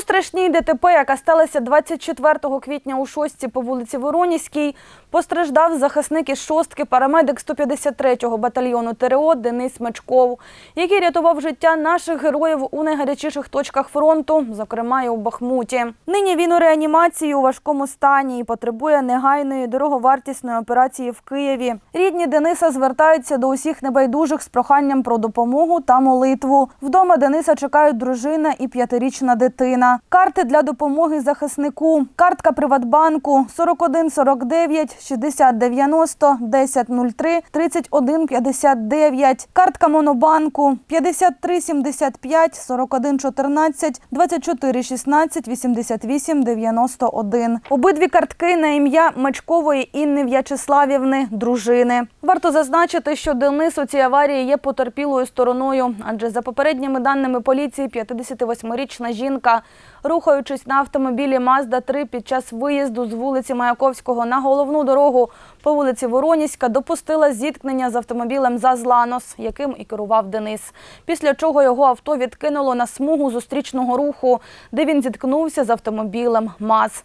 страшній ДТП, яка сталася 24 квітня у шостці по вулиці Воронізькій, постраждав захисник із шостки, парамедик 153-го батальйону ТРО Денис Мечков, який рятував життя наших героїв у найгарячіших точках фронту, зокрема і у Бахмуті. Нині він у реанімації у важкому стані і потребує негайної дороговартісної операції в Києві. Рідні Дениса звертаються до усіх небайдужих з проханням про допомогу та молитву. Вдома Дениса чекають дружина і п'ятирічна дитина. Карти для допомоги захиснику. Картка Приватбанку 41 49 60 90 10 03 31 59. Картка Монобанку 53 75 41 14 24 16 88 91. Обидві картки на ім'я Мачкової Інни В'ячеславівни, дружини. Варто зазначити, що Денис у цій аварії є потерпілою стороною, адже за попередніми даними поліції, 58-річна жінка, рухаючись на автомобілі Мазда 3 під час виїзду з вулиці Маяковського на головну дорогу по вулиці Вороніська допустила зіткнення з автомобілем Зазланос, яким і керував Денис. Після чого його авто відкинуло на смугу зустрічного руху, де він зіткнувся з автомобілем МАЗ.